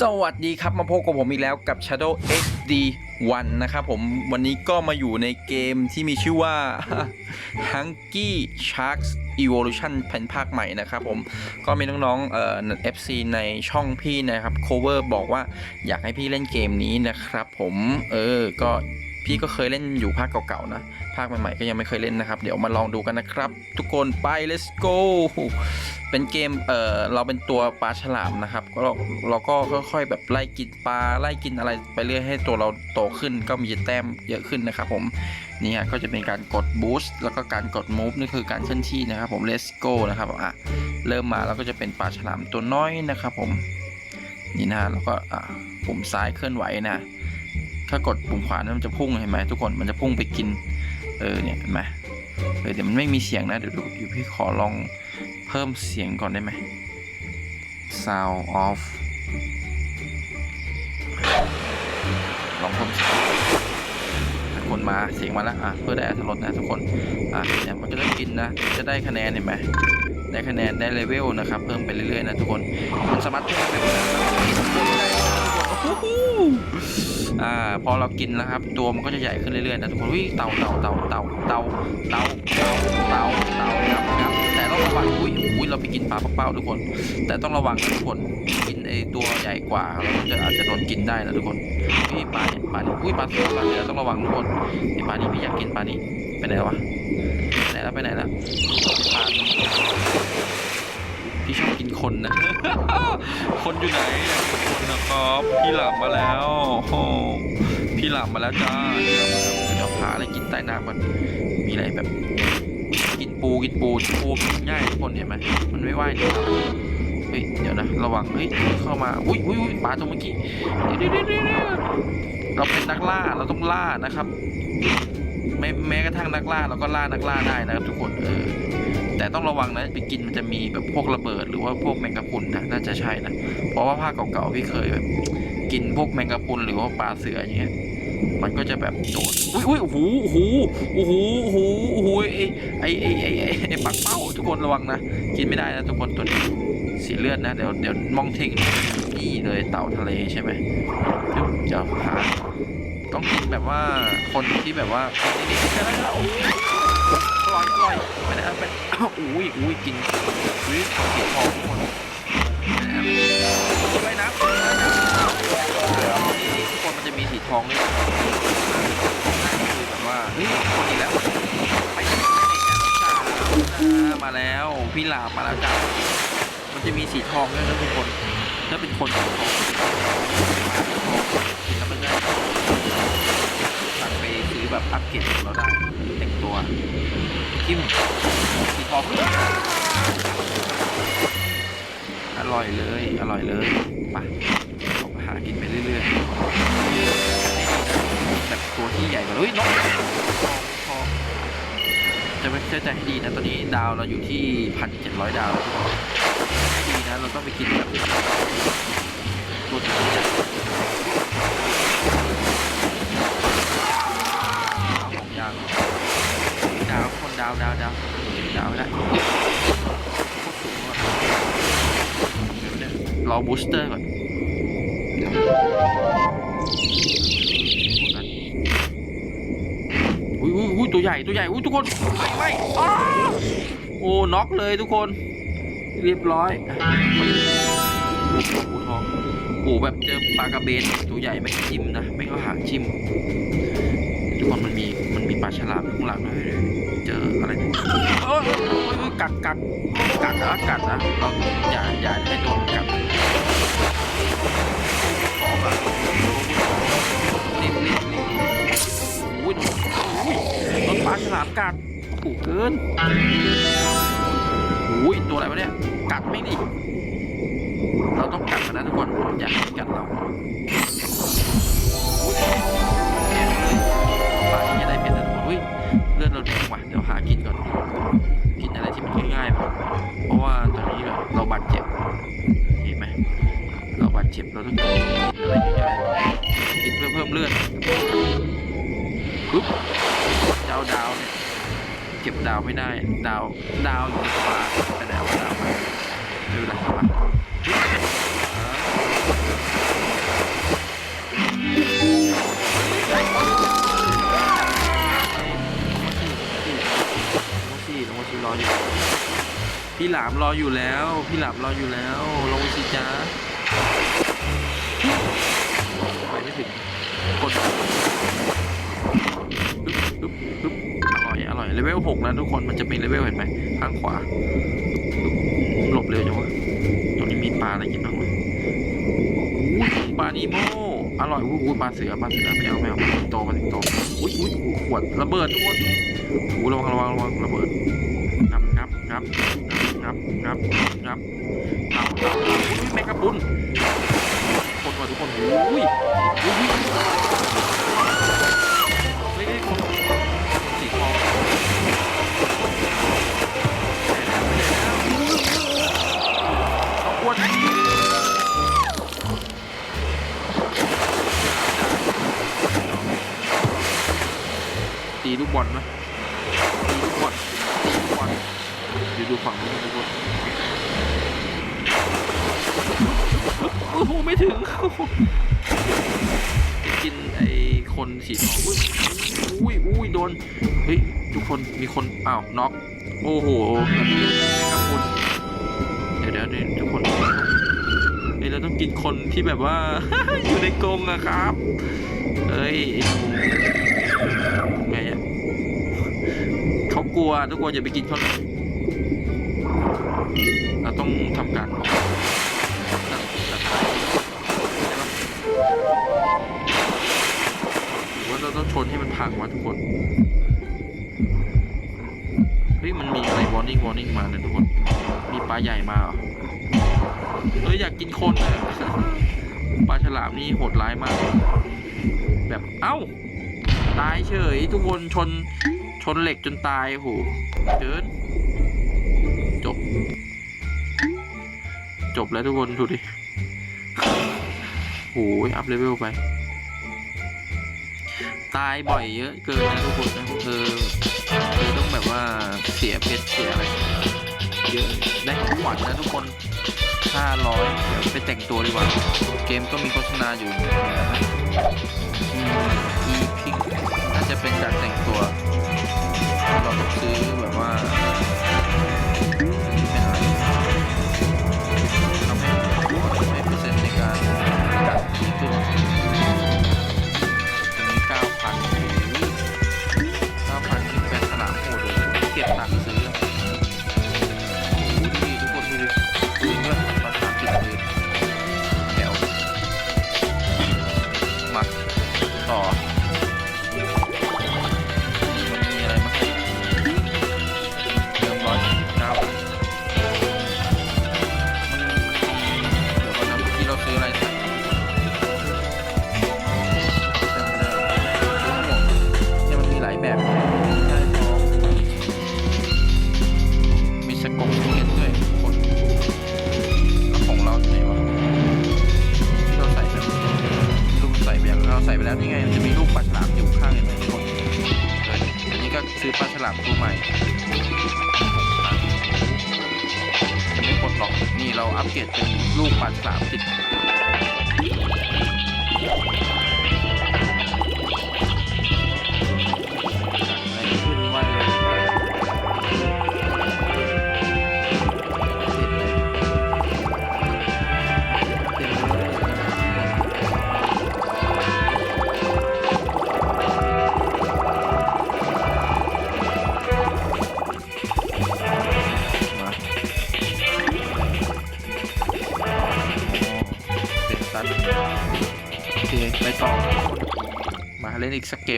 สวัสดีครับมาพบกับผมอีกแล้วกับ Shadow HD 1นะครับผมวันนี้ก็มาอยู่ในเกมที่มีชื่อว่า Hunky Sharks Evolution เป็นภาคใหม่นะครับผมก็มีน้องๆเอ่อ FC ในช่องพี่นะครับ cover บอกว่าอยากให้พี่เล่นเกมนี้นะครับผม เออ ก็ พี่ก็เคยเล่นอยู่ภาคเก่าๆนะ ภาคใหม่ๆก็ยังไม่เคยเล่นนะครับ เดี๋ยวมาลองดูกันนะครับ ทุกคนไป let's go เป็นเกมเออเราเป็นตัวปลาฉลามนะครับก็เราเราก็ค่อยๆแบบไล่กินปลาไล่กินอะไรไปเรื่อยให้ตัวเราโตขึ้นก็มีแต้มเยอะขึ้นนะครับผมนี่ฮะก็จะเป็นการกด boost แล้วก็การกด move นี่คือการเคลื่อนที่นะครับผม let's go นะครับอะเริ่มมาแล้วก็จะเป็นปลาฉลามตัวน้อยนะครับผมนี่นะฮะแล้วก็อะปุ่มซ้ายเคลื่อนไหวนะ ถ้ากดปุ่มขวานั้นมันจะพุ่งเห็นไหมทุกคนมันจะพุ่งไปกิน เออเนี่ยเห็นไหมเออเดี๋ยวมันไม่มีเสียงนะเดี๋ยวดูเดี๋ยวพี่ขอลองเพิ่มเสียงก่อนได้ไหม sound off ลองเพิ่มเสียงทุกคนมาเสียงมาแล้วอะเพื่อได้อัตรสนะทุกคนอะเนี่ยมันก็จะกินนะ จะได้คะแนนเห็นไหมได้คะแนนได้เลเวลนะครับ เพิ่มไปเรื่อยๆนะทุกคนมันสามารถเพิ่มเลเวลได้ อ่าพอเรากินนะครับ ตัวมันก็จะใหญ่ขึ้นเรื่อยๆนะทุกคนวิเต่าเต่าเต่าเต่าเต่าเต่าเต่าเต่าเต่าครับครับแต่ต้องระวังอุ้ยอุ้ยเราไปกินปลาเป้าๆทุกคน แต่ต้องระวังทุกคนกินไอตัวใหญ่กว่าเราจะอาจจะโดนกินได้นะทุกคนอุ้ยปลาเนี่ยปลาเนี่ยอุ้ยปลาเสือปลาเสือต้องระวังทุกคนไอปลานี้พี่อยากกินปลานี้ไปไหนวะไปไหนแล้วไปไหนแล้วพี่ชอบกินคนนะ คนอยู่ไหนคนนะครับ พี่หลับมาแล้วโอ้พี่หลับมาแล้วจ้าพี่หลับมาแล้วเดี๋ยวหาอะไรกินใต้น้ำก่อนมีอะไรแบบ กินปูกินปูปูกินง่ายทุกคนเห็นไหมมันไม่ว่ายหนีเราเฮ้ยเดี๋ยวนะระวังเฮ้ยเข้ามาอุ้ยอุ้ยอุ้ยปลาตัวเมื่อกี้เดี๋ยวเดี๋ยวเดี๋ยวเดี๋ยวเราเป็นนักล่าเราต้องล่านะครับแม้แม้กระทั่งนักล่าเราก็ล่านักล่าได้นะครับทุกคนเออ แต่ต้องระวังนะไปกินมันจะมีแบบพวกระเบิด หรือว่าพวกแมงกะพรุนนะน่าจะใช่นะเพราะว่าภาคเก่าๆพี่เคยแบบกินพวกแมงกะพรุนหรือว่าปลาเสืออย่างเงี้ยมันก็จะแบบโดดอุ้ยอุ้ยโอ้โหโอ้โหโอ้โหโอ้โหโอ้โหไอไอไอไอไอ้ไอปักเป้าทุกคนระวังนะ กินไม่ได้นะทุกคนตัวนี้สีเลือดนะ เดี๋ยวเดี๋ยวมองทิ้งนี่เลยเต่าทะเลใช่ไหมเดี๋ยวหาต้องกินแบบว่าคนที่แบบว่านี่ๆๆแล้ว อร่อยอร่อยไปนะครับไปอ้อุ้ยอุ้ยกินอุ้ยของเสียของทุกคนไปนะทุกคนมันจะมีสีทองด้วยคือแบบว่าเฮ้ยคนอีกแล้วไปไหนจ้ามาแล้วพี่ลามาแล้วจ้ามันจะมีสีทองด้วยนะทุกคนถ้าเป็นคนสีทองกินแล้วมันจะสั่งไปซื้อ แบบอัพเกรดเราได้แต่งตัวคิมสีทองอร่อยเลย อร่อยเลยไปาไปหากินไปเรื่อยๆแบบตัวที่ใหญ่กว่าเฮ้ยนกทองทอจะไม่เชื่อใจให้ดีนะตอนนี้ดาวเราอยู่ที่พันเจ็ดร้อยดาวให้ดีนะเราต้องไปกินแบบตัวที่ใหญ่าวดาวดาวดาวดาวไม่ได้รอบูสเตอร์ก่อนอุ้ยอุ้ยอุ้ยตัวใหญ่ตัวใหญ่อุ้ยทุกคนไม่ไม่อ้โอ้น็อกเลยทุกคน เรียบร้อยปูทองโอ้แบบเจอปลากระเบนตัวใหญ่ไม่จิ้มนะ ไม่ก็หางจิ้ม ทุกคนมันมีมันมีปลาฉลามข้างหลังด้วยเจออะไรเนี่ยเออเออเออเออกัดกัดกัดนะกัดนะเราอย่าอย่าให้โดนกัดออกอะรีบรีบรีบโอ้ยโดนโอ้ยโดนปลาฉลามกัดถูกเกินโอ้ยตัวอะไรวะเนี่ยกัดไม่ดิเราต้องกัดมันนะทุกคนอย่าให้กัดเรา เราบาดเจ็บเห็นไหมเราบาดเจ็บเราต้องกินอะไรง่ายกินเพื่อเพิ่มเลือดปุ๊บเจ้าดาวเนี่ยเก็บดาวไม่ได้ ดาวดาวอยู่ในปลาแต่ดาวดาวมาไม่เป็นไรครับ พี่หลามรออยู่แล้ว พี่หลามรออยู่แล้ว ลงสิจ้าไปไม่ถึงกดอร่อย อร่อย เลเวลหกนะทุกคน มันจะมีเลเวลเห็นไหม ข้างขวา หลบเร็วจังวะ ตรงนี้มีปลาอะไรกินบ้างวะปลานีโมอร่อยอุ้ปลาเสือ ปลาเสือไม่เอาไม่เอาสิงโตปลาสิงโตอุ้ยอุ้ยอุ้ยขวด ระเบิดทุกคนอุ้ระวังระวังระวังระเบิดงับงับงับ งับงับงับเอาเอาอุ้ยแมงกะพรุนคนว่ะทุกคนอุ้ยอุ้ยอุ้ยเฮ้ยคนสีทองเอาอ้วนตีลูกบอลไหม ดูดูฝั่งนี้ทุกคนโอ้โหไม่ถึงกินไอ้คนสีทองอุ้ยอุ้ยอุ้ยโดนเฮ้ยทุกคนมีคนอ้าวน็อกโอ้โหกับคุณเดี๋ยวเดี๋ยวเดี๋ยวทุกคนเฮ้ยเราต้องกินคนที่แบบว่า อยู่ในกรงอะครับเอ้ยไอ้ไงอะเขากลัวทุกคนอย่าไปกินเขาเเราต้องทำการออกตัดตัดไหรือว่าเราต้องชนให้มันพังวะทุกคนเฮ้ยมันมีอะไร warning warning มาเนี่ยทุกคน มีปลาใหญ่มาเหรอเฮ้ยอยากกินคนอะปลาฉลามนี่โหดร้ายมาก แบบเอ้า ตายเฉย ทุกคนชนชนเหล็กจนตายโหเกิน จบแล้วทุกคนดูดิโหยอัพเลเวลไป ตายบ่อยเยอะเกินนะทุกคนนะเออคือต้องแบบว่าเสียเพชรเสียอะไรเยอะได้ของขวัญนะทุกคน500เดี๋ยวไปแต่งตัวดีกว่า เกมก็มีโฆษณาอยู่นะอืมอีพิงน่าจะเป็นการแต่งตัวเราต้องซื้อแบบว่าซื้อ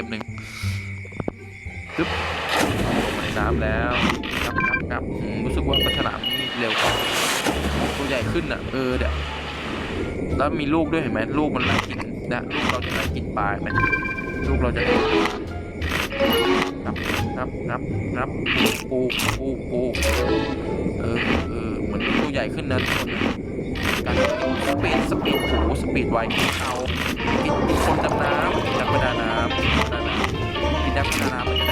กสักเกมหนึ่งปึ๊บไปในน้ำแล้วงับงับงับรู้สึกว่าปลาฉลามนี่เร็วกว่าตัวใหญ่ขึ้นอะ เออเดี๋ยวแล้วมีลูกด้วยเห็นไหมลูกมันไล่กินนะลูกเราจะไล่กินปลาไหมลูกเราจะงับงับงับงับปูปูปูเออเออเหมือนตัวใหญ่ขึ้นนะทุกคนการสปีดสปีดโอ้สปีดไวเอา คนดำน้ำนักประดาน้ำนักประดาน้ำมีนักประดาน้ำมันก็ได้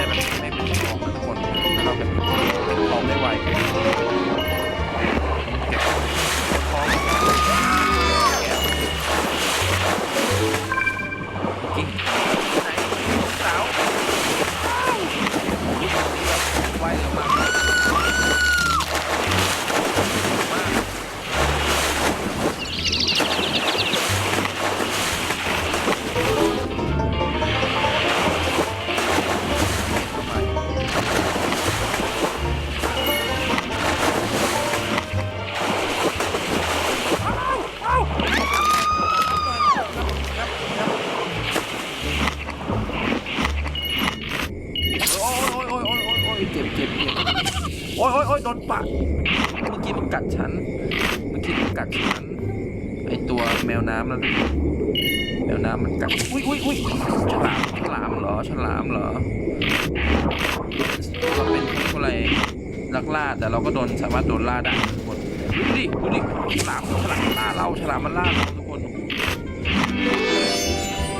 ักล่าแต่เราก็โดนสามารถโดนล่าได้ทุกคนดูดิดูดิฉลามฉลามล่าเราฉลามมันล่าเราทุกคน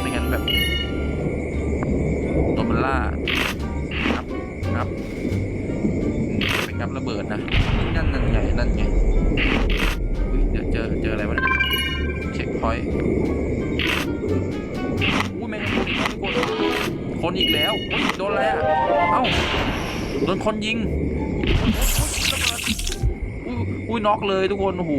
ไม่งั้นแบบตัวมันล่าครับครับเป็นงับระเบิดนะนั่นนั่นไงนั่นไงเดี๋ยวเจอเจออะไรวะเงเช็คพอยต์อุ้แมงคนอีกแล้วโดนอะไรอะเอ้าโดนคนยิง อุ้ยน็อกเลยทุกคนโอ้โห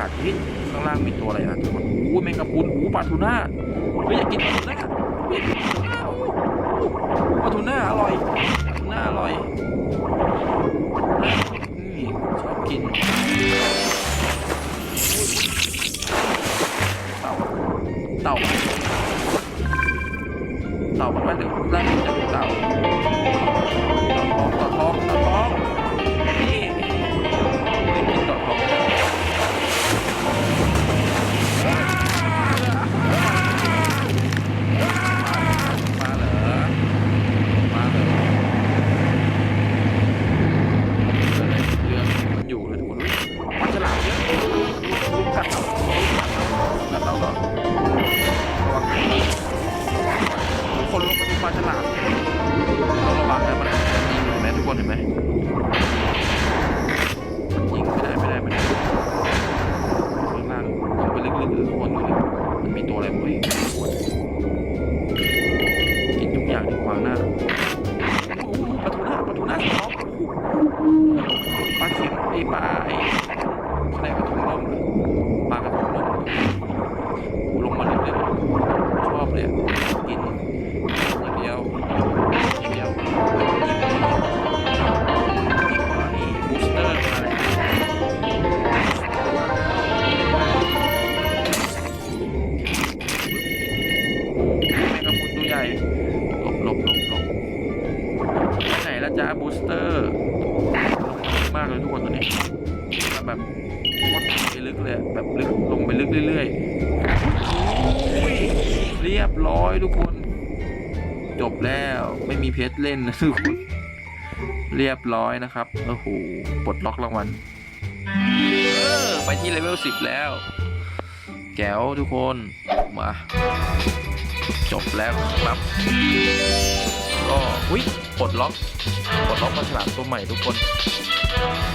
ากาศเฮ้ยข้างล่างมีตัวอะไรนะทุกคนโอ้แมงกะพรุนโอ้ปลาทูน่าเฮ้อยากกิน Lima. ไม่มีเพชรเล่นนะทุกคนเรียบร้อยนะครับโอ้โหปลดล็อกรางวัลไปที่เลเวลสิบแล้ว แก้วทุกคนมา จบแล้วครับ ก็อุ้ยปลดล็อกปลดล็อกมาฉลามตัวใหม่ทุกคน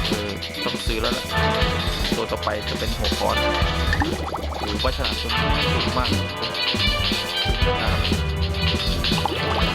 เออต้องซื้อแล้วล่ะตัวต่อไปจะเป็นหัวคอนหรือว่าฉลามตัวนี้สูงมากนะครับ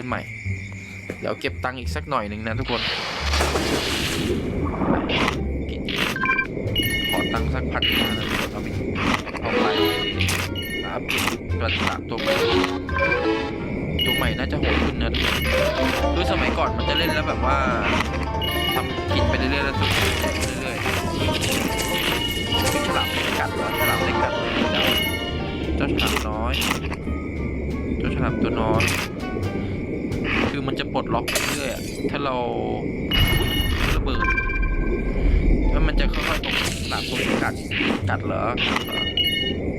่นใหม่ เดี๋ยวเก็บตังค์อีกสักหน่อยหนึ่งนะทุกคนขอตังค์สักพันห้านะเอาไปเอาไปครับกระดาษตัวใหม่ตัวใหม่น่าจะโหดขึ้นนะคือสมัยก่อนมันจะเล่นแล้วแบบว่าทำกินไปเรื่อยๆแล้วทุกเรื่อยๆฉลามเล็กกัดนะฉลามเล็กกัดเจ้าฉลามน้อย เจ้าฉลามตัวน้อย คือมันจะปลดล็อกไปเรื่อยๆถ้าเราระเบิดแล้วมันจะค่อยๆตกหลับตัวกัดกัดเหรอกัดเหรอ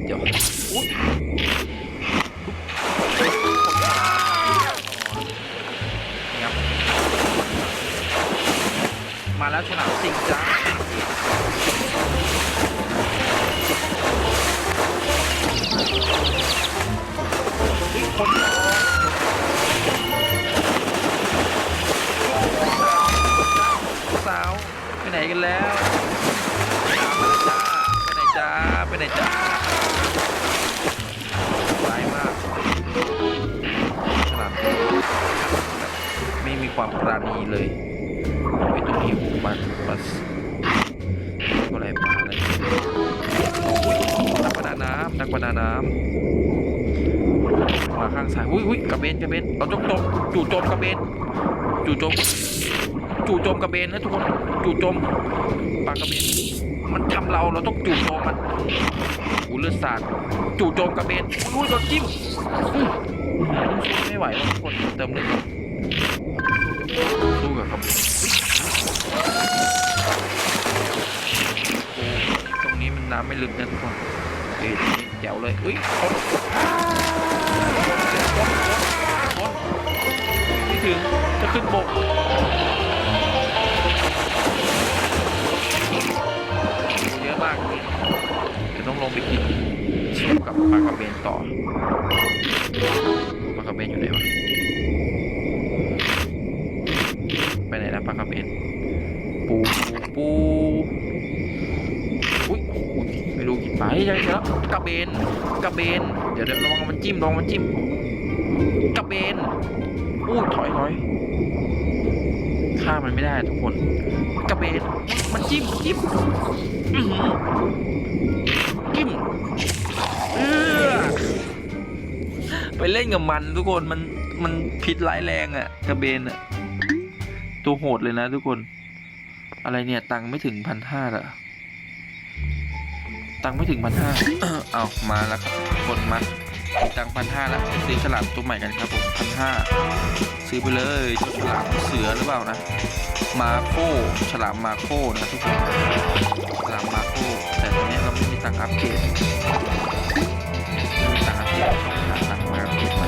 เดี๋ยวอุ๊ยครับมาแล้วฉลามสิงจ้า กันแล้วไปไหนจ้าไปไหนจ้าร้ายมากฉลามแบบไม่มีความปราณีเลยไอ้ตัวนี้มันบัสอะไรปลาอะไรอุ้ยนักประดาน้ำนักประดาน้ำมาข้างซ้ายอุ้ยอุ้ยกระเบนกระเบนเราจงจมจู่โจมกระเบนจู่โจม จู่โจมกระเบนนะทุกคนจู่โจมปากกระเบน มันทำเราเราต้องจู่โจมมันอูเลือดสาดจู่โจมกระเบนอุ้ยโดนจิ้มไม่ไหวแล้วทุกคนเติมเลือดสู้กับกระเบนตรงนี้มันน้ำไม่ลึกนะทุกคนเอ้ยแจ๋วเลยอุ้ยคนคนไม่ถึงจะขึ้นบกากเดี๋ยวต้องลงไปกินเชียบกับปลากระเบนต่อปลากระเบนอยู่ไหนวะไปไหนนะปลากระเบนปูปูปูอุ้ยไม่รู้กินไปใช่แล้วกระเบนกระเบนเดี๋ยวเดี๋ยวระวังมันจิ้มระวังมันจิ้มกระเบนอู้ถอยถอย ฆ่ามันไม่ได้ทุกคนกระเบนมันจิ้มจิ้มจิ้มเออไปเล่นกับมันทุกคนมันมันพิษร้ายแรงอะ่ะ กระเบนอะ่ะ ตัวโหดเลยนะทุกคน อะไรเนี่ยตังค์ไม่ถึงพันห้าเหรอตังค์ไม่ถึงพันห้าเอามาแล้วครับคนมา ตังพันห้าแล้วซื้อฉลามตัวใหม่กันครับผมพันห้าซื้อไปเลยเจ้าฉลามเสือหรือเปล่านะ มาโคฉลามมาโคนะทุกคนฉลามมาโคแต่ตอนนี้เราไม่มีตังอัปเกรดไม่มีตังอัปเกรดต้องหาตังมาอัปเกรดใหม่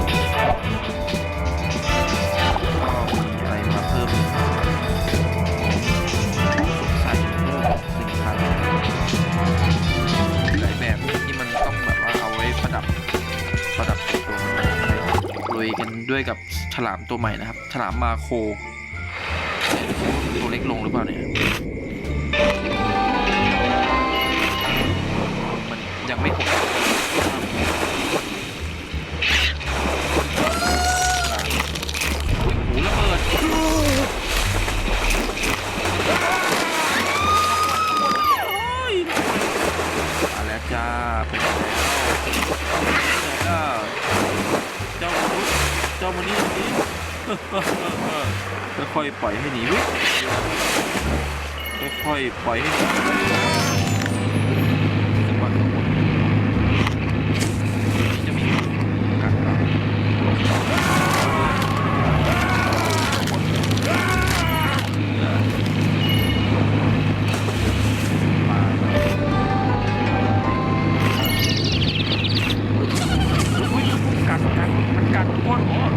ยกันด้วยกับฉลามตัวใหม่นะครับ ฉลามมาโค ตัวเล็กลงหรือเปล่าเนี่ย ค่อยๆปล่อยให้หนีเว้ยค่อยๆปล่อยให้หนีจังหวะข้างบนจะมีกัดเรากัดกัดมันกัดกคนกั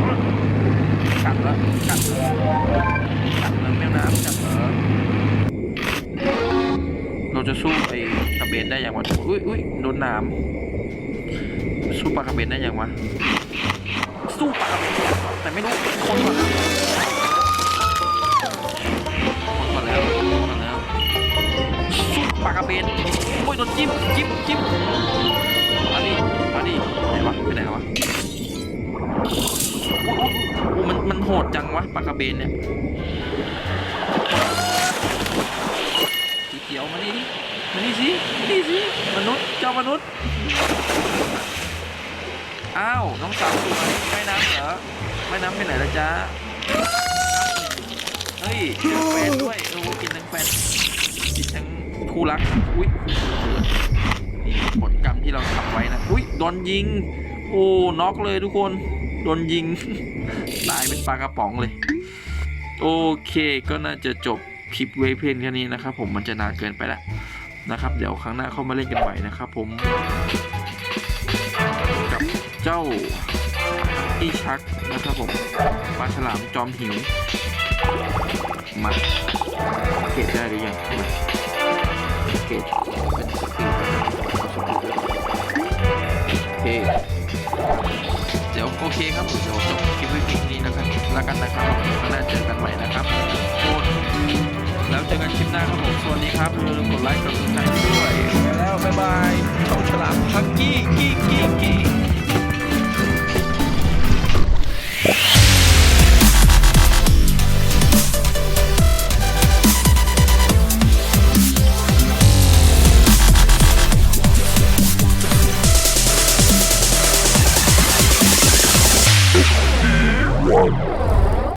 สู้ไอ้กระเบนได้อย่างวะอุ้ยอุ้ยโดนหนามสู้ปลากระเบนได้อย่างวะสู้ปลากระเบนแต่ไม่รู้คนก่อนคนก่อนแล้วคนก่อนแล้วสู้ปลากระเบนโอ้ยโดนจิ้มจิ้มจิ้มมาดิมาดิไหนวะไปไหนวะโอ้โหมันมันโหดจังวะปลากระเบนเนี่ยสีเขียวมาดิ มานี่สิมานี่สิมนุษย์เจ้ามนุษย์อ้าวน้องสาวสวยไม่น้ำเหรอไม่น้ำไปไหนแล้วจ๊ะเฮ้ยเจอแฟนด้วยโอ้โหกินทั้งแฟนกินทั้งคู่รักอุ้ยนี่ผลกรรมที่เราทำไว้นะอุ้ยโดนยิง โอ้น็อกเลยทุกคนโดนยิงตายเป็นปลากระป๋องเลย โอเคก็น่าจะจบคลิปเวเพนแค่นี้นะครับผมมันจะนานเกินไปแล้ว นะครับ เดี๋ยวครั้งหน้าเข้ามาเล่นกันใหม่นะครับผม กับเจ้าอีชักนะครับผมปลาฉลามจอมหิว มาเกตได้หรือยังมาเกตเป็นสปีดโอเคเดี๋ยวโอเคครับผมเดี๋ยวจบคลิปไว้เพียงนี้นะครับแล้วกันนะครับก็น่าเจอกันใหม่นะครับโทษ แล้วเจอกันคลิปหน้าครับผมสวัสดีครับอย่าลืมกดไลค์กดติดตามด้วยไปแล้วบ๊ายบายเจ้าฉลามชักกี้กี้กี้กี้